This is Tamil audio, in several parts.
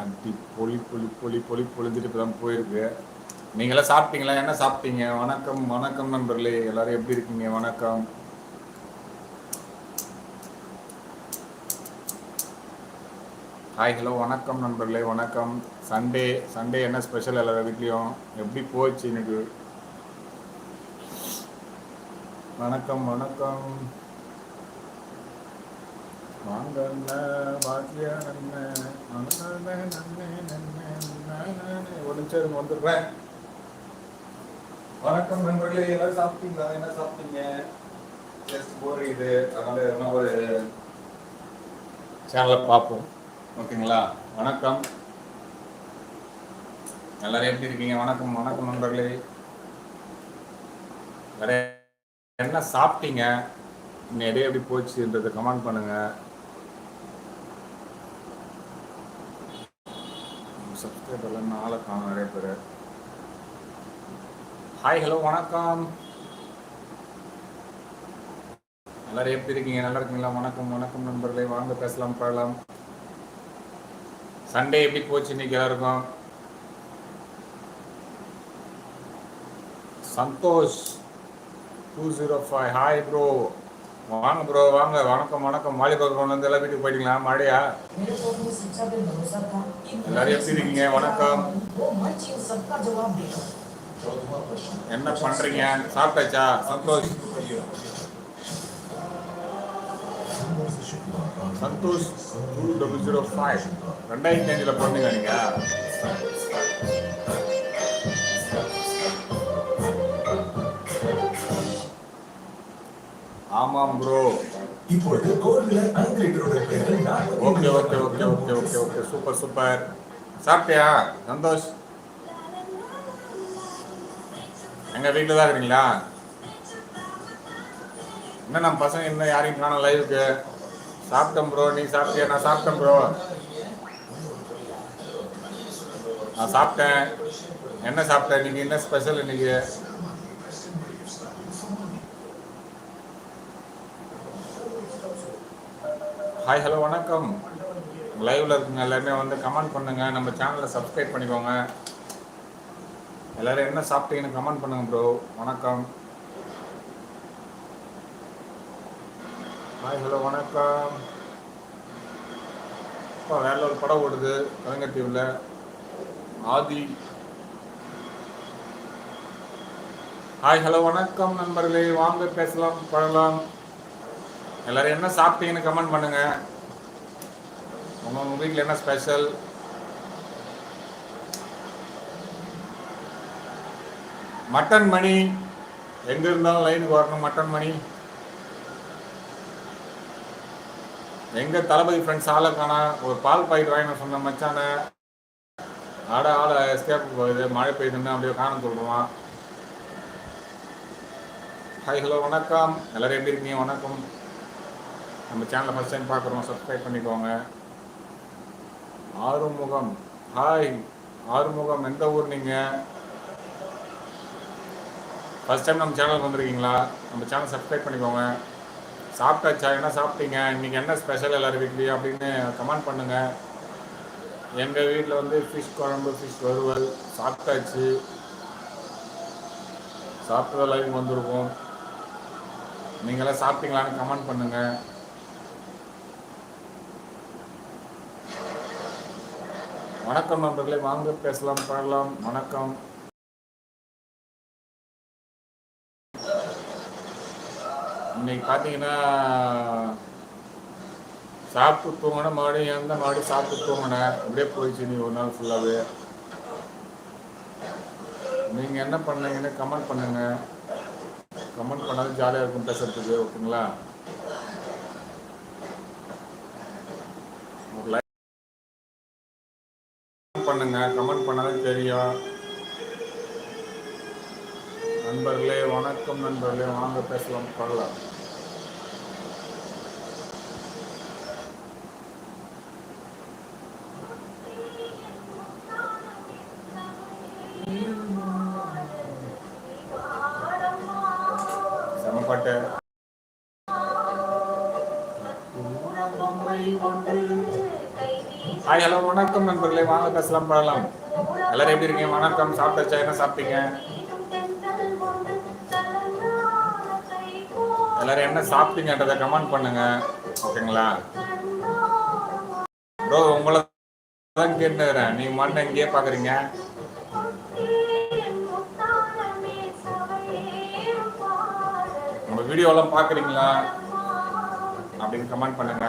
அடி பொலி பொலி பொலி பொலி பொழிஞ்சிட்டு இப்போ தான் போயிருக்கு. நீங்களாம் சாப்பிட்டீங்களா? என்ன சாப்பிட்டீங்க? வணக்கம் வணக்கம் நண்பர்களே. எல்லாரும் எப்படி இருக்கீங்க? வணக்கம். ஹாய் ஹலோ வணக்கம் நண்பர்களே வணக்கம். சண்டே சண்டே என்ன ஸ்பெஷல் எல்லாரும் வீட்லேயும்? எப்படி போச்சு எனக்கு வணக்கம் வணக்கம். வாங்க அண்ணன், பாக்கியா அண்ணன். அண்ணன், அண்ணன், அண்ணன், வந்துடுறேன். வணக்கம் நண்பர்களே எல்லாரும் சாப்பிட்டீங்களா? என்ன சாப்பிட்டீங்க? ஜஸ்ட் போர் இது. அதனால என்ன ஒரு சேனலை பார்ப்போம். ஓகேங்களா? வணக்கம். எல்லாரும் எப்படி இருக்கீங்க? வணக்கம் வணக்கம் நண்பர்களே. வேற என்ன சாப்பிட்டீங்க? இன்னும் டே எப்படி போச்சுன்றதை கமெண்ட் பண்ணுங்க சப்ஸ்கிரைபர்லாம் ஆளை காணும் நிறைய பேர். ஹாய் ஹலோ வணக்கம். எல்லாரும் எப்படி இருக்கீங்க? நல்லா இருக்கீங்களா? வணக்கம் வணக்கம் நண்பர்களே. வாங்க பேசலாம் பாடலாம். சண்டே எப்படி போச்சு இன்னைக்கு எல்லாருக்கும்? Santhosh two zero five hi bro வாங்க ப்ரோ வாங்க. வணக்கம் வணக்கம். மாலி பக்கம் வந்து எல்லாம் வீட்டுக்கு போயிட்டீங்களா? மழையா எல்லாரும் எப்படி இருக்கீங்க? வணக்கம். என்ன பண்றீங்க? சாப்பிட்டாச்சா? Santhosh. Santhosh two double zero five ரெண்டாயிரத்தி அஞ்சில் பண்ணுங்க நீங்கள் ஆமாம் ப்ரோ இப்பொழுது கோவிலர் okay okay okay okay okay okay. Super super. சாப்பிட்டியா? சந்தோஷ். எங்க வீட்டில் தான் இருக்கிறீங்களா? என்ன நம்ம பசங்க இன்னும் யாரையும் காணோம் லைவுக்கு சாப்பிட்டேன் ப்ரோ நீ சாப்பிட்டியா? நான் சாப்பிட்டேன் ப்ரோ நான் சாப்பிட்டேன். என்ன சாப்பிட்டேன் இன்னைக்கு என்ன ஸ்பெஷல் இன்னைக்கு? ஹாய் ஹலோ வணக்கம். லைவ்ல இருக்குங்க எல்லாருமே வந்து கமெண்ட் பண்ணுங்க. நம்ம சேனலை சப்ஸ்கிரைப் பண்ணிக்கோங்க. எல்லாரும் என்ன சாப்பிட்டீங்கன்னு கமெண்ட் பண்ணுங்க ப்ரோ வணக்கம். ஹாய் ஹலோ வணக்கம். இப்போ வேற ஒரு படம் ஓடுது கலைஞர் டிவியில் ஆதி. ஹாய் ஹலோ வணக்கம் நண்பர்களே. வாங்க பேசலாம் பழலாம் எல்லாரும் என்ன சாப்பிட்டீங்கன்னு கமெண்ட் பண்ணுங்க. உங்க உங்க வீட்டில் என்ன ஸ்பெஷல் மட்டன் மணி. எங்க இருந்தாலும் லைனுக்கு வரணும் மட்டன் மணி. எங்க தளபதி ஃப்ரெண்ட்ஸ் ஆளை காணா ஒரு பால் பாக்கெட் வாங்கின சொன்ன மச்சான. ஆட ஆட எஸ்கேப் போகுது. மழை பெய்யுதுன்னு அப்படியே காண சொல்லுவான் ஹாய் ஹலோ வணக்கம். எல்லாரும் எப்படி இருக்கீங்க? வணக்கம். நம்ம சேனலை ஃபஸ்ட் டைம் பார்க்குறோம் சப்ஸ்கிரைப் பண்ணிக்கோங்க. ஆறுமுகம். ஹாய் ஆறுமுகம் எந்த ஊர் நீங்கள் ஃபஸ்ட் டைம் நம்ம சேனலுக்கு வந்திருக்கீங்களா? நம்ம சேனல் சப்ஸ்கிரைப் பண்ணிக்கோங்க. சாப்பிட்டாச்சா? என்ன சாப்பிட்டீங்க? இன்னைக்கு என்ன ஸ்பெஷல் எல்லோரும் வீட்லேயும் அப்படின்னு கமெண்ட் பண்ணுங்கள் எங்கள் வீட்டில் வந்து ஃபிஷ் குழம்பு ஃபிஷ் வறுவல் சாப்பிட்டாச்சு. சாப்பிட்டதெல்லாம் லைவ் வந்திருக்கோம். நீங்களாம் சாப்பிட்டீங்களான்னு கமெண்ட் பண்ணுங்கள் வணக்கம் நண்பர்களே வாங்க பேசலாம் பாடலாம். வணக்கம். இன்னைக்கு பார்த்தீங்கன்னா சாப்பிட்டு தூங்கினேன் மறுபடியும் எந்த மறுபடியும் சாப்பிட்டு தூங்கினேன் அப்படியே போயிடுச்சு நீ ஒரு நாள் ஃபுல்லாகவே நீங்கள் என்ன பண்ணீங்கன்னு கமெண்ட் பண்ணுங்க. கமெண்ட் பண்ணாலும் ஜாலியாக இருக்கும் பேசுறதுக்கு ஓகேங்களா ஒரு லைக் பண்ணுங்க. கமெண்ட் பண்ணாலும் தெரியும். நண்பர்களே வணக்கம் நண்பர்களே. வாங்க பேசலாம் பரலாம் வணக்கம் நண்பர்களே வாங்க பேசலாம் பழலாம் எல்லாரும் எப்படி இருக்கீங்க? வணக்கம். சாப்பிட்டாச்சா? என்ன சாப்பிட்டீங்க? எல்லாரும் என்ன சாப்பிட்டீங்கன்றத கமெண்ட் பண்ணுங்க. ஓகேங்களா? ப்ரோ உங்களை தான் கேட்டுறேன் நீங்க மட்டும் இங்கேயே பாக்குறீங்க. நம்ம வீடியோலாம் பாக்குறீங்களா? அப்படின்னு கமெண்ட் பண்ணுங்க.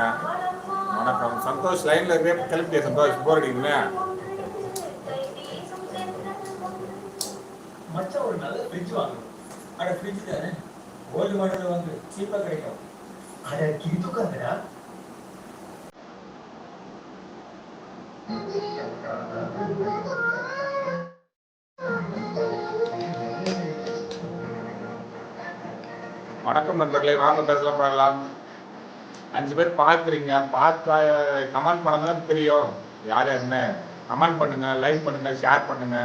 வணக்கம் சந்தோஷ் லைன்ல இருக்கிற கிளம்பிட்டே சந்தோஷ் போர் அடிக்குதுங்க மச்சான் ஒரு நல்ல ஃப்ரிட்ஜ் வாங்கணும். அட ஃப்ரிட்ஜ் தானே? கோல்டு மாடல் வாங்கு சீப்பா கிடைக்கும். அட கிதுக்காதடா வணக்கம் நண்பர்களே வாங்க பேசலாம் பண்ணலாம் அஞ்சு பேர் பார்க்குறீங்க பார்த்தா கமெண்ட் பண்ண தெரியும். யார் யாருன்னு கமெண்ட் பண்ணுங்க லைக் பண்ணுங்க ஷேர் பண்ணுங்க.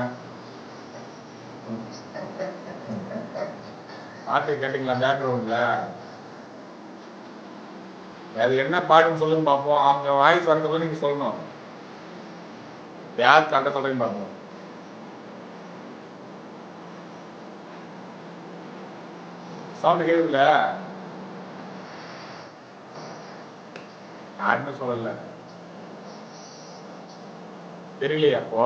பாட்டு கேட்டிங்களா பேக்ரவுண்ட்ல அது என்ன பாட்டுன்னு சொல்லுங்க பார்ப்போம் அவங்க வாய்ஸ் வரதுக்குள்ள நீங்க சொல்லணும். யார் கண்ட சொல்றீங்க பார்ப்போம் சவுண்ட் கேட்குதுல யாருமே சொல்லல. தெரியலையா அப்போ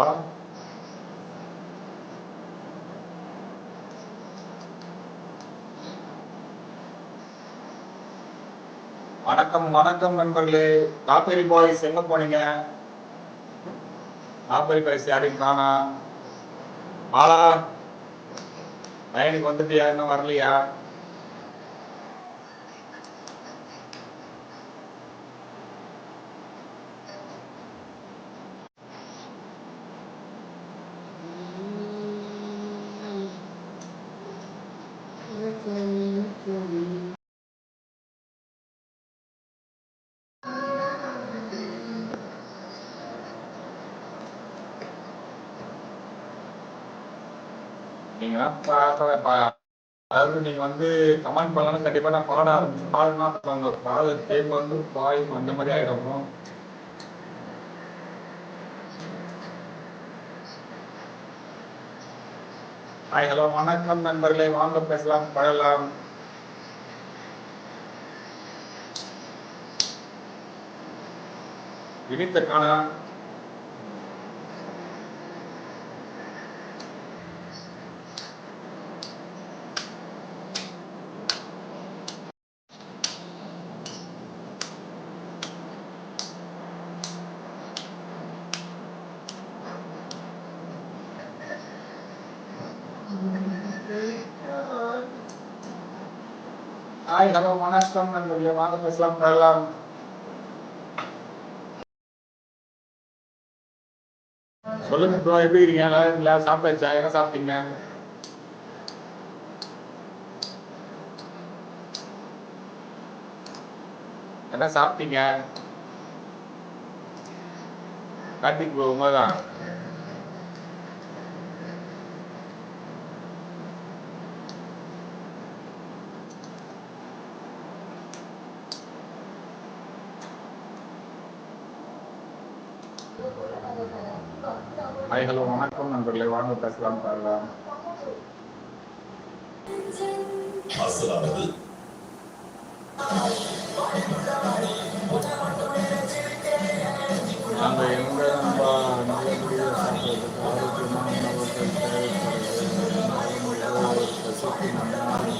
வணக்கம் வணக்கம் நண்பர்களே. காப்பேரி பாய்ஸ் எங்க போனீங்க? காப்பேரி பாய்ஸ் யாரையும் காணா? ஆளா லைனுக்கு வந்துட்டியா? இன்னும் வரலையா? நீங்க அதாவது நீங்க வந்து கமெண்ட் பண்ணலாம் கண்டிப்பா நான் பாட ஆரம்பிச்சு பாடனா அந்த பாட தேர்வு வந்து பாய் அந்த மாதிரி ஆயிடும் ஹாய் ஹலோ வணக்கம் நண்பர்களே. வாங்க பேசலாம் பழலாம் வினித்த காணா ஹலோ வணக்கம் நம்முடைய மாதம் இஸ்லாம் நல்லா சொல்லுங்க ப்ரோ எப்படி இருக்கீங்க? நல்லா இருக்கீங்களா? சாப்பிட்டாச்சா? என்ன சாப்பிட்டீங்க? என்ன சாப்பிட்டீங்க? கார்த்திக் ப்ரோ ஹாய் ஹலோ வணக்கம் நண்பர்களே வாங்க பேசலாம் பாருலாம் அசலானது நாங்க எங்க நண்பா நல்லபடியா சாப்பிடுறதுக்கு ஆரோக்கியமான உணவுகள் தேவைப்படுது. நாளும் பசிக்கு நன்மை.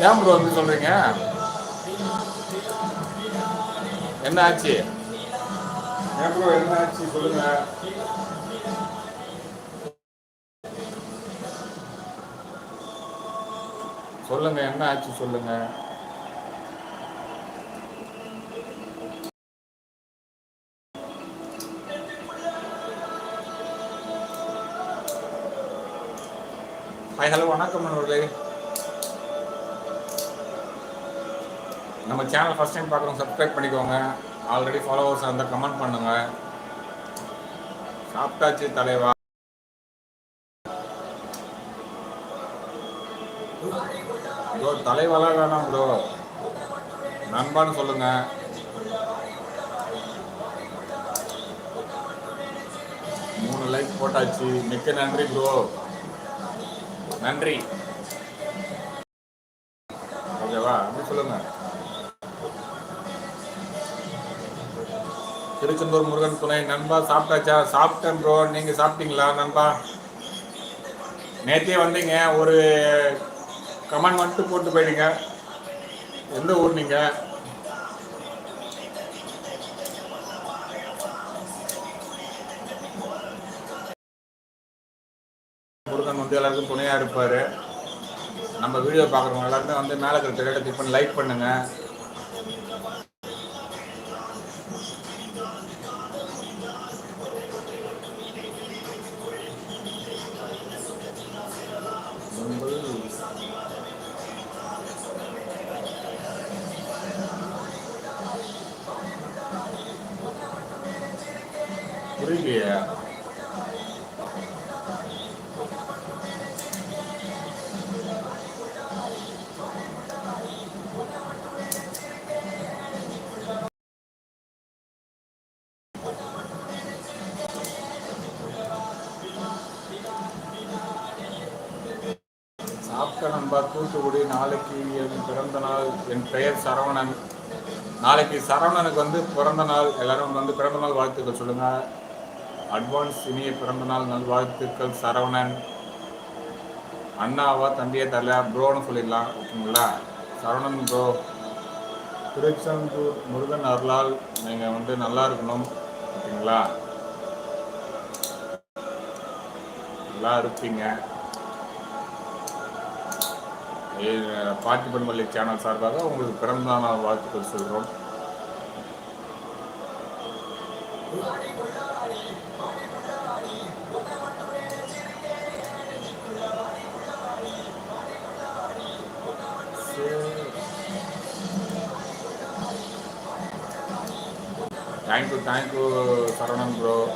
ஏன் ப்ரோ அப்படி சொல்றீங்க? என்ன ஆச்சு என்ன ஆச்சு சொல்லுங்க. சொல்லுங்க என்ன ஆச்சு சொல்லுங்க. ஹாய் ஹலோ வணக்கம் நண்பர்களே. நம்ம சேனல் ஃபஸ்ட் டைம் பார்க்குறோம் சப்ஸ்கிரைப் பண்ணிக்கோங்க. ஆல்ரெடி ஃபாலோவர்ஸ் இருந்தால் கமெண்ட் பண்ணுங்க. சாப்பிட்டாச்சு தலைவா. ப்ரோ தலைவலாம் வேணாம் ப்ரோ நண்பான்னு சொல்லுங்க. மூணு லைக் போட்டாச்சு. மிக்க நன்றி ப்ரோ நன்றி. ஓகேவா? அப்படி சொல்லுங்க. திருச்செந்தூர் முருகன் துணை. நண்பா சாப்பிட்டாச்சா? சாப்பிட்டேன் ப்ரோ நீங்க சாப்பிட்டீங்களா நண்பா? நேற்றே வந்தீங்க. ஒரு கமெண்ட் மட்டும் போட்டு போயிடுங்க. எந்த ஊர் நீங்க? முருகன் வந்து எல்லாருக்கும் துணையா இருப்பாரு. நம்ம வீடியோ பார்க்குறவங்க எல்லாருமே வந்து மேலே இருக்கிற திரையில பண்ணி லைக் பண்ணுங்க. என் பெயர் சரவணன். நாளைக்கு சரவணனுக்கு வந்து பிறந்த நாள். எல்லாரும் வந்து பிறந்த நாள் வாழ்த்துக்கள் சொல்லுங்க. அட்வான்ஸ் இனிய பிறந்த நாள் நல்வாழ்த்துக்கள் சரவணன். அண்ணாவா தம்பியே தரல ப்ரோன்னு சொல்லிடலாம் ஓகேங்களா? சரவணன் ப்ரோ திருச்செந்தூர் முருகன் அருளால் நீங்கள் வந்து நல்லா இருக்கணும் ஓகேங்களா? நல்லா இருப்பீங்க. ஏ- பார்த்திபன் மல்லி சேனல் சார்பாக உங்களுக்கு பிறந்த நாள் வாழ்த்துக்கள் சொல்கிறோம். தேங்க்யூ தேங்க்யூ சரவணன் ப்ரோ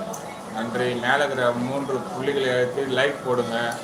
நன்றி. மேலே இருக்கிற மூன்று புள்ளிகளை எடுத்து லைக் போடுங்க.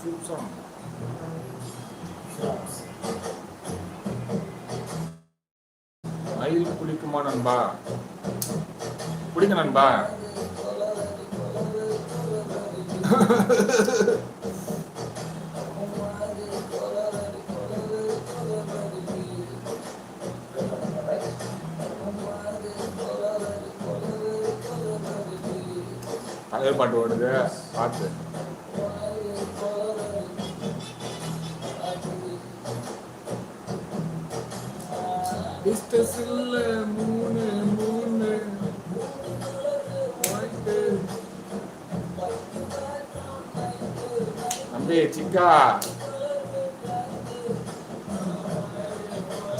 சூப்பர் மயில் குளிக்குமா நண்பா? குளிங்க நண்பா. தலைவர் பாட்டு ஓடுது. பார்த்து டிஸ்டன்ஸ்ல மூணு மூணு தம்பி சிக்கா.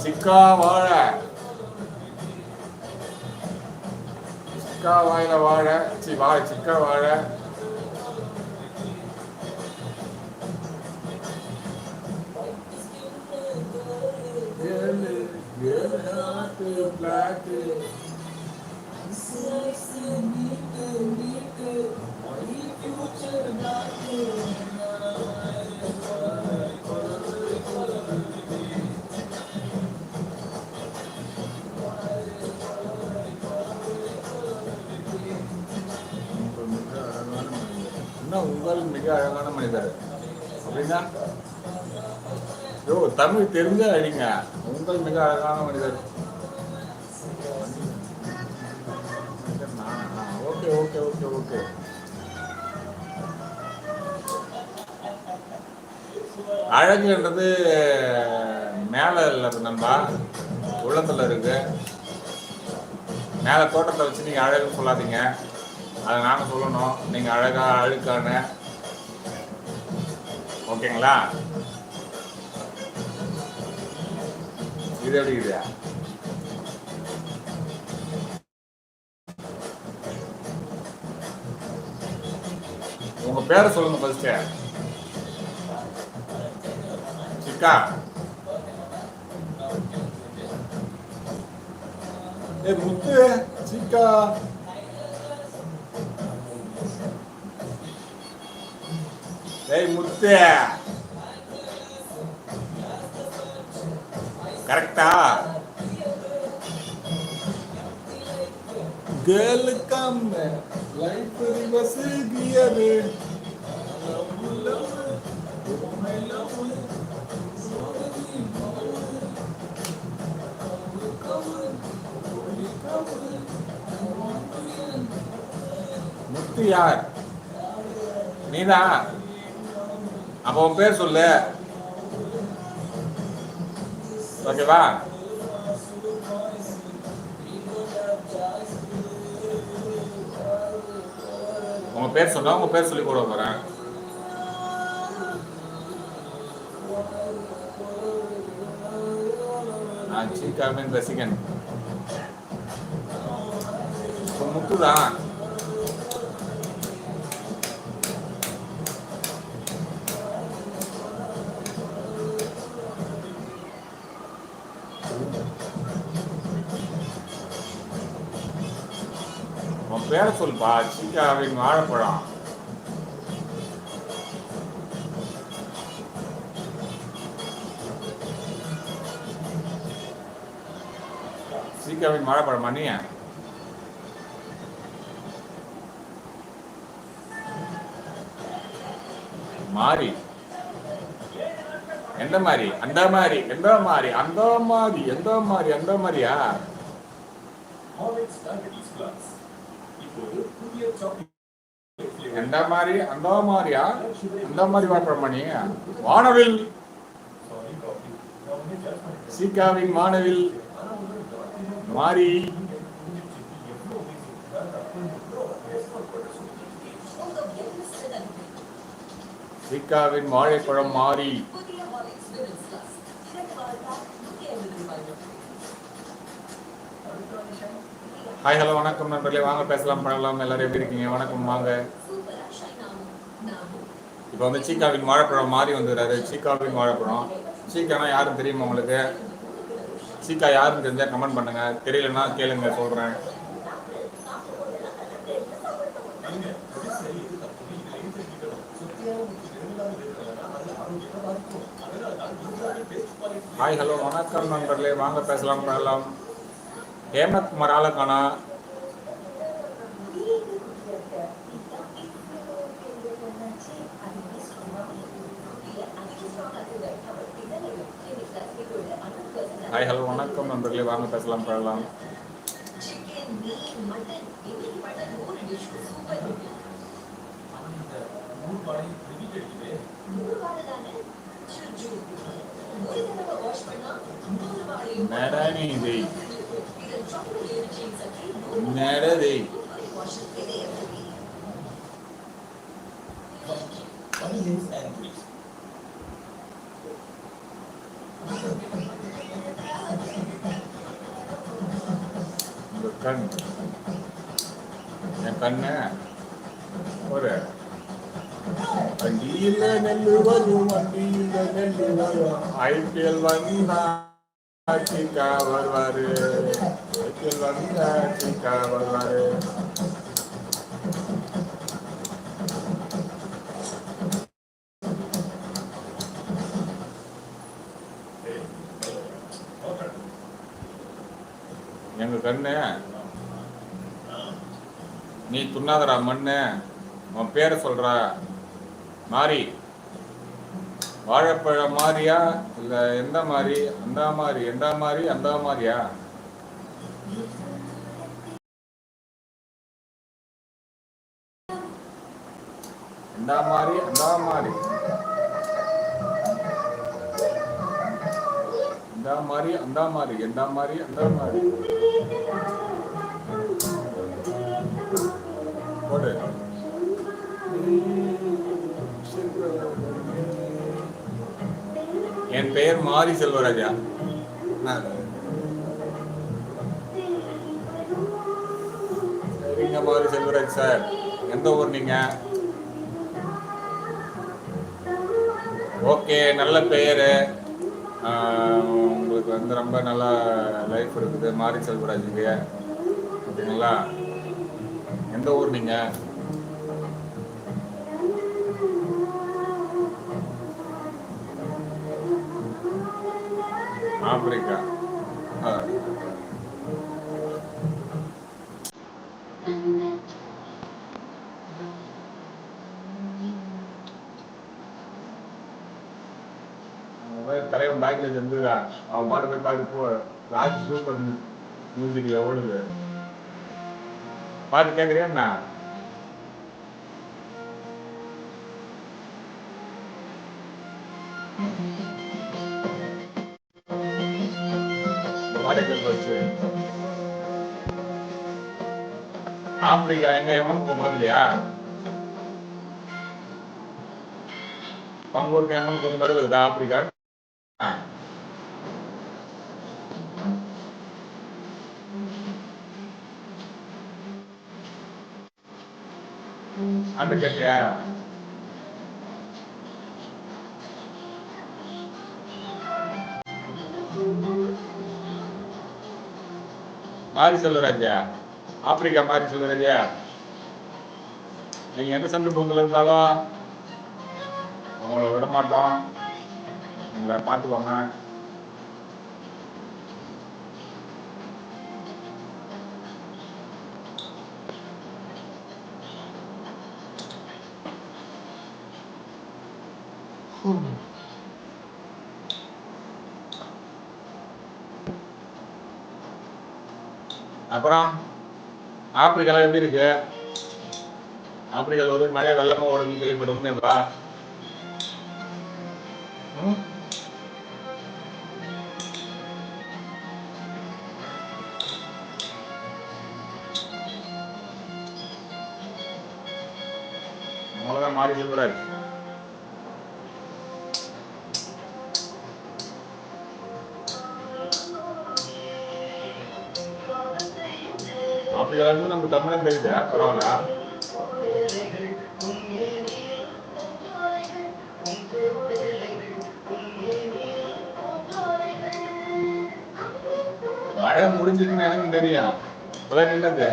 சிக்கா வாழ. சிக்கா வாயில வாழ. சி வாழ சிக்கா வாழ. உங்கள் மிக அழகான மனிதர்? அப்படின்னா? யோ தமிழ் தெரிஞ்சா அடிங்க உங்கள் மிக அழகான மனிதர். ஓகே ஓகே ஓகே அழகுன்றது மேலே இல்லை நண்பா. உள்ளத்தில் இருக்கு. மேலே தோட்டத்தை வச்சு நீங்கள் அழகுன்னு சொல்லாதீங்க. அதை நாங்கள் சொல்லணும். நீங்கள் அழகாக அழுக்கான. ஓகேங்களா? இது எப்படி இது பேரை சொல்லுங்க ஃபர்ஸ்ட் சிக்கா ஏ முத்து சிக்கா. ஏய் முத்து. கரெக்டா? Girl come life reverse gear Muthu யார் நீதா. அப்ப உன் பேர் சொல்லு. ஓகேவா உங்க பேர் சொன்னா உங்க பேர் சொல்லி கூட போறேன். நான் சீக்காவின் ரசிகன் இப்ப முத்துதான் உன் பேரை சொல்லுப்பா சீக்காவின் வாழைப்பழம் சீக்காவின் வாழைப்பழம் நீ மாறி. எந்த மாதிரி அந்த மாதிரி எந்த மாதிரி அந்த மாதிரி எந்த மாதிரி அந்த மாதிரியா எந்த மாதிரி அந்த மாதிரியா அந்த மாதிரி வாழைப்பழமா மணி வானவில். சீக்காவின் வானவில். மாறி சீக்காவின் வாழைப்பழம் மாறி. ஹாய் ஹலோ வணக்கம் நண்பர்களே. வாங்க பேசலாம் பண்ணலாம் எல்லாரும் எப்படி இருக்கீங்க? வணக்கம் வாங்க. இப்போ வந்து சீக்காவின் வாழைப்பழம் மாறி வந்துடுறாரு. சீக்காவின் வாழைப்பழம். சீக்கானா யாரும் தெரியுமா உங்களுக்கு? சீக்கா யாருன்னு தெரிஞ்சா கமெண்ட் பண்ணுங்க. தெரியலன்னா கேளுங்க சொல்றேன். ஹாய் ஹலோ வணக்கம் நண்பர்களே. வாங்க பேசலாம் பேசலாம். ஹேமந்த் மராலக்கானா Thank you. ஹாய் ஹலோ வணக்கம் நண்பர்களே வாங்க பேசலாம் பேசலாம் சிக்கன் மீன் மட்டன் இன்னைக்கு மட்டன் என் ஒரு வண்டியில நெல்லு வரும் வண்டியில நெல்லு வரும் ஐபிஎல் வந்தா வருவாரு ஐபிஎல் வந்தா வருவாரு எங்க கண்ணு நீ துண்ணாதடா மண்ணு உன் பேரை சொல்றா மாறி. வாழைப்பழம் மாதிரியா இல்ல எந்த மாதிரி அந்த மாதிரி எந்த மாதிரி அந்த மாதிரியா எந்த மாதிரி அந்த மாதிரி இந்த மாதிரி அந்த மாதிரி எந்த மாதிரி அந்த மாதிரி என் பெயர் மாரி செல்வராஜா. சரிங்க மாரி செல்வராஜ் சார். எந்த ஊர் நீங்க? ஓகே நல்ல பெயர் உங்களுக்கு வந்து ரொம்ப நல்ல லைஃப் இருக்குது மாரி செல்வராஜுக்கு. ஓகேங்களா? எந்த ஊர் நீங்க? ஆப்பிரிக்கா. தலைவன் பேக்ல செஞ்சுருக்கான் அவன் பாட்டு போய் பாட்டு போ. ராஜ் சூப்பர் மியூசிக் எவ்வளவு பாட்டு கேட்குறியா என்ன? ஆப்பிரிக்கா எங்க எவனும் போகலையா பங்கூருக்கு எவனுக்கு ஒரு தடவை ஆப்பிரிக்கா அந்த கேட்டியா மாறி செல்வராஜா ஆப்பிரிக்கா மாறி செல்வராஜா நீங்க எந்த சந்தர்ப்பங்கள் பொங்கல் இருந்தாலும் உங்களை விட மாட்டோம் உங்களை பார்த்துக்கோங்க அப்புறம் ஆப்பிரிக்கால எப்படி இருக்கு? ஆப்பிரிக்கால ஒரு மழை வெள்ளமா ஓடுன்னு கேள்விப்பட்டோம்னேப்பா அவ்வளோதான் மாறி சொல்றாரு ஆப்பிரிக்கால இருந்து நம்ம தமிழன் தெரியுது பரவாயில்ல மழை முடிஞ்சிருக்குன்னு எனக்கு தெரியும். இப்பதான் நின்னது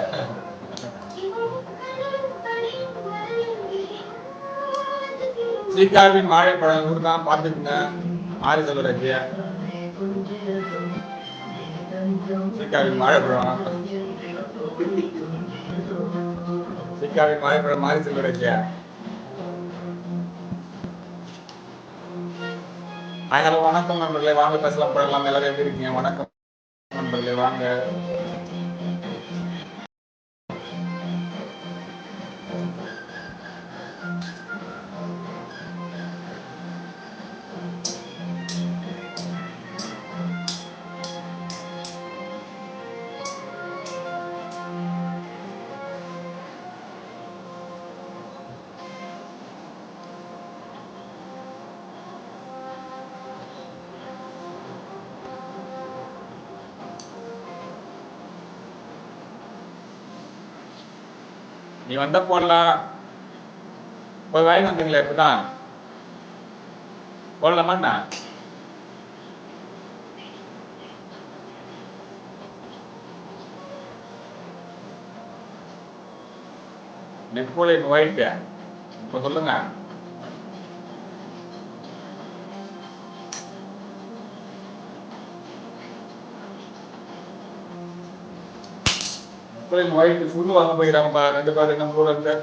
ஸ்ரீகாவின் வாழைப்பழம் இவர் தான் பார்த்துக்குங்க. ஆறு செல்வராஜ் ஸ்ரீகாவின் வாழைப்பழம். ஸ்ரீகாவின் வாழைப்பழம் மாறி செல்வராஜ் ஹலோ வணக்கம் நண்பர்களே. வாங்க பேசலாம் பழகலாம் எல்லாரும் எப்படி இருக்கீங்க? வணக்கம் நண்பர்களே. வாங்க. நீ வந்தா போடலாம். போய் வாங்கி வந்தீங்களே இப்பதான்? போடலாமாண்ணா நெப்போலியன் ஒயிட் இப்போ சொல்லுங்க. நெப்போலியன் ஒயிட் வாங்க போயிடாமப்பா ரெண்டு பேரும் நம்ம ஊர்ல இருந்து